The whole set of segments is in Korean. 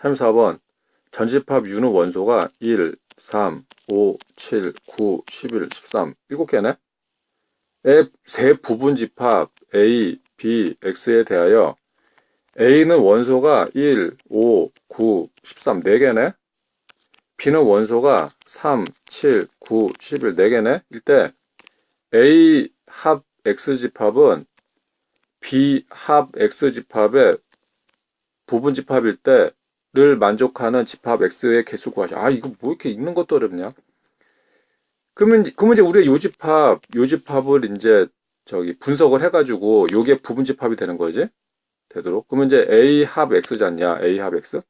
34번 전집합 U는 원소가 1, 3, 5, 7, 9, 11, 13 7개네? 세 부분 집합 A, B, X에 대하여 A는 원소가 1, 5, 9, 13 4개네? B는 원소가 3, 7, 9, 11 4개네? 일때 A 합 X 집합은 B 합 X 집합의 부분 집합일 때 를 만족하는 집합 X의 개수 구하자. 아, 이거 뭐 이렇게 읽는 것도 어렵냐? 그러면, 그러면 이제 우리가 요 집합, 요 집합을 이제 저기 분석을 해가지고 요게 부분 집합이 되는 거지? 되도록. 그러면 이제 A 합 X지 않냐? A 합 X?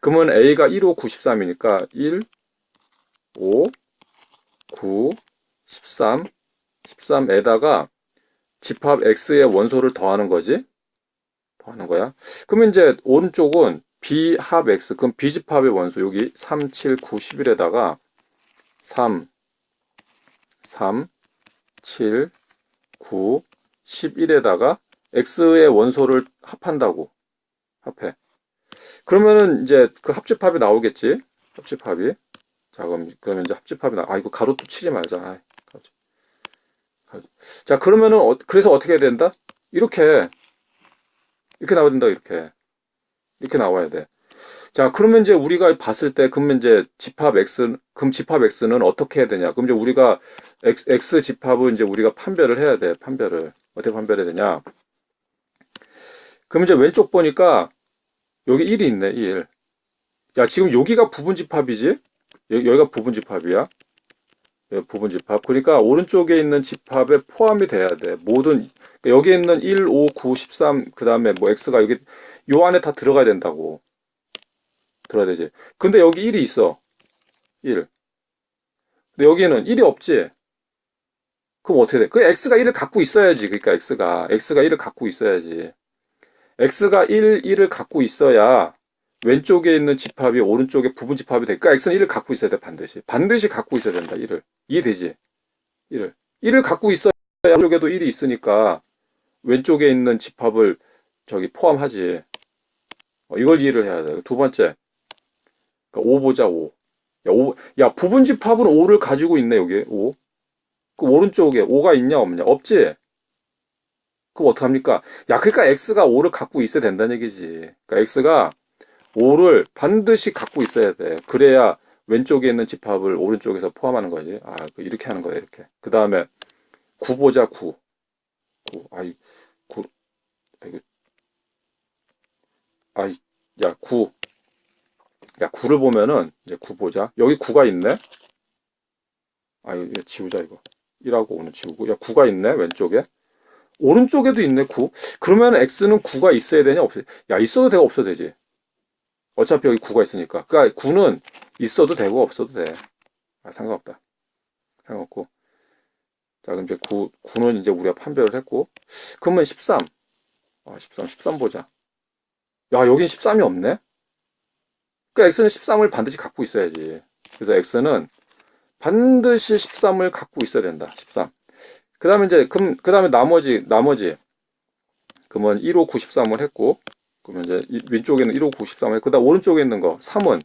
그러면 A가 1, 5, 9, 13이니까 1, 5, 9, 13, 13에다가 집합 X의 원소를 더하는 거지? 더하는 거야. 그러면 이제 오른쪽은 B 합 X. 그럼 B 집합의 원소 여기 3, 7, 9, 11에다가 3, 3, 7, 9, 11에다가 X의 원소를 합한다고. 합해. 그러면은 이제 그 합집합이 나오겠지? 합집합이. 자, 그럼, 그러면 이제 합집합이 나, 아, 이거 가로 또 치지 말자. 아이, 가로. 가로. 자, 그러면은, 어, 그래서 어떻게 해야 된다? 이렇게, 이렇게 나와야 된다, 이렇게. 이렇게 나와야 돼. 자, 그러면 이제 우리가 봤을 때, 그러면 이제 집합 X, 그럼 집합 X는 어떻게 해야 되냐? 그럼 이제 우리가 X, X 집합을 이제 우리가 판별을 해야 돼, 판별을. 어떻게 판별해야 되냐? 그럼 이제 왼쪽 보니까 여기 1이 있네, 1. 야, 지금 여기가 부분 집합이지? 여기 가 부분 집합이야. 여기 부분 집합. 그러니까 오른쪽에 있는 집합에 포함이 돼야 돼. 모든, 그러니까 여기 있는 1, 5, 9, 13, 그 다음에 뭐 X가 여기, 요 안에 다 들어가야 된다고. 들어야 되지. 근데 여기 1이 있어. 1. 근데 여기는 1이 없지? 그럼 어떻게 돼? 그 X가 1을 갖고 있어야지. 그러니까 X가. X가 1을 갖고 있어야지. X가 1, 1을 갖고 있어야 왼쪽에 있는 집합이 오른쪽에 부분 집합이 되니까 X는 1을 갖고 있어야 돼, 반드시. 반드시 갖고 있어야 된다, 1을. 이해되지? 1을. 1을 갖고 있어야 왼쪽에도 1이 있으니까 왼쪽에 있는 집합을 저기 포함하지. 어, 이걸 이해를 해야 돼. 두 번째. 그러니까 5 보자, 5. 야, 5. 야, 부분 집합은 5를 가지고 있네, 여기. 5. 그 오른쪽에 5가 있냐, 없냐? 없지? 그럼 어떡합니까? 야, 그러니까 x가 5를 갖고 있어야 된다는 얘기지. 그러니까 x가 5를 반드시 갖고 있어야 돼. 그래야 왼쪽에 있는 집합을 오른쪽에서 포함하는 거지. 아, 이렇게 하는 거야, 이렇게. 그 다음에 9 보자, 9. 9. 아이, 9. 아이고. 아이, 야, 9. 야, 9를 보면은, 이제 9 보자. 여기 9가 있네? 아유, 지우자, 이거. 1하고 5는 지우고. 야, 9가 있네, 왼쪽에. 오른쪽에도 있네 9 그러면 x는 9가 있어야 되냐 없어야 야 있어도 되고 없어도 되지 어차피 여기 9가 있으니까. 그러니까 9는 있어도 되고 없어도 돼. 아, 상관없다. 상관없고. 자 그럼 이제 9, 9는 이제 우리가 판별을 했고. 그러면 13 아, 13 13 보자. 야 여긴 13이 없네? 그러니까 x는 13을 반드시 갖고 있어야지. 그래서 x는 반드시 13을 갖고 있어야 된다. 13 그 다음에 이제, 그럼, 그 다음에 나머지, 나머지. 그러면 1호 93을 했고, 그러면 이제 왼쪽에는 1호 93을 했고, 그 다음 오른쪽에 있는 거, 3은.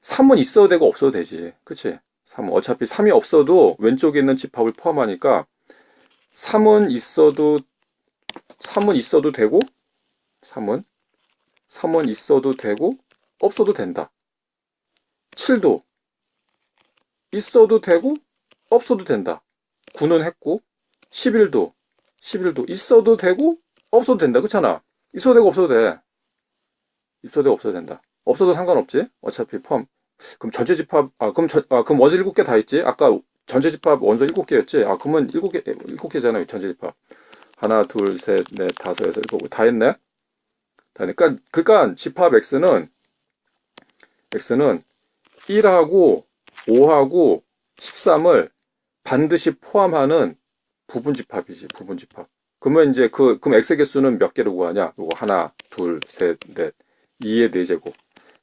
3은 있어도 되고 없어도 되지. 그치? 3은. 어차피 3이 없어도 왼쪽에 있는 집합을 포함하니까, 3은 있어도, 3은 있어도 되고, 3은, 3은 있어도 되고, 없어도 된다. 7도, 있어도 되고, 없어도 된다. 9는 했고, 11도, 11도 있어도 되고 없어도 된다. 그렇잖아. 있어도 되고 없어도 돼. 있어도 없어도 된다. 없어도 상관없지. 어차피 포함. 그럼 전체 집합 아 그럼 전, 아 그럼 원소 7개 다 있지? 아까 전체 집합 원소 7개였지? 아 그러면 7개 7개잖아요. 전체 집합. 하나, 둘, 셋, 넷, 다섯, 여섯, 일곱 다 했네. 다 했네. 그러니까 그러니까 집합 x는 x는 1하고 5하고 13을 반드시 포함하는 부분 집합이지, 부분 집합. 그러면 이제 그, 그럼 x 개수는 몇 개를 구하냐? 요거 하나, 둘, 셋, 넷, 2의 4제곱.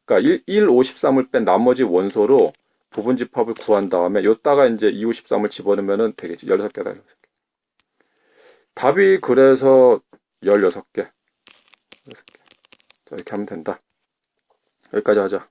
그러니까 1, 1, 5, 13을 뺀 나머지 원소로 부분 집합을 구한 다음에 요따가 이제 2, 5, 13을 집어넣으면 되겠지. 16개다, 16개. 답이 그래서 16개. 16개. 자, 이렇게 하면 된다. 여기까지 하자.